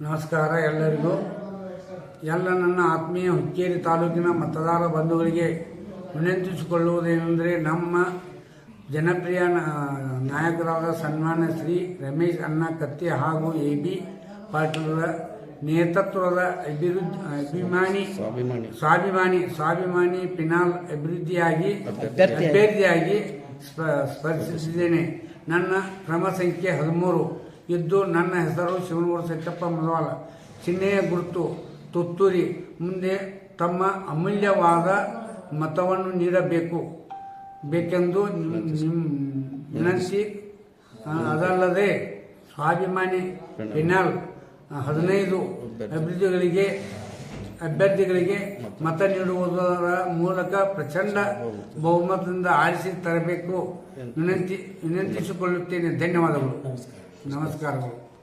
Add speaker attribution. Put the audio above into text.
Speaker 1: ನಮಸ್ಕಾರ ಎಲ್ಲರಿಗೂ. ಎಲ್ಲ ನನ್ನ ಆತ್ಮೀಯ ಹುಕ್ಕೇರಿ ತಾಲೂಕಿನ ಮತದಾರ ಬಂಧುಗಳಿಗೆ ವಿನಂತಿಸಿಕೊಳ್ಳುವುದೇನೆಂದರೆ ನಮ್ಮ ಜನಪ್ರಿಯ ನಾಯಕರಾದ ಸನ್ಮಾನ್ಯ ಶ್ರೀ ರಮೇಶ್ ಅಣ್ಣ ಕತ್ತಿ ಹಾಗೂ ಎ ಬಿ ಪಾಟೀಲರ ನೇತೃತ್ವದ ಅಭಿವೃದ್ಧಿ ಅಭಿಮಾನಿ
Speaker 2: ಸ್ವಾಭಿಮಾನಿ.
Speaker 1: ಸ್ವಾಭಿಮಾನಿ ಪಿನಾಲ್ ಅಭಿವೃದ್ಧಿಯಾಗಿ
Speaker 2: ಅಭ್ಯರ್ಥಿ-
Speaker 1: ಅಭ್ಯರ್ಥಿಯಾಗಿ ಸ್ಪರ್ಶಿಸಿದ್ದೇನೆ. ನನ್ನ ಕ್ರಮ ಸಂಖ್ಯೆ ಹದಿಮೂರು. ಇದ್ದು ನನ್ನ ಹೆಸರು ಶಿವನೂರು ಸತ್ಯಪ್ಪ ಮನವಾಲ. ಚಿಹ್ನೆಯ ಗುರುತು, ತುತ್ತೂರಿ. ಮುಂದೆ ತಮ್ಮ ಅಮೂಲ್ಯವಾದ ಮತವನ್ನು ನೀಡಬೇಕು. ಬೇಕೆಂದು ವಿನಂತಿ. ಅದಲ್ಲದೆ ಸ್ವಾಭಿಮಾನಿ ಪಿನಾಲ್ ಹದಿನೈದು ಅಭಿವೃದ್ಧಿಗಳಿಗೆ ಅಭ್ಯರ್ಥಿಗಳಿಗೆ ಮತ ನೀಡುವುದರ ಮೂಲಕ ಪ್ರಚಂಡ ಬಹುಮತದಿಂದ ಆರಿಸಿ ತರಬೇಕು. ವಿನಂತಿ ವಿನಂತಿಸಿಕೊಳ್ಳುತ್ತೇನೆ. ಧನ್ಯವಾದಗಳು. Não é.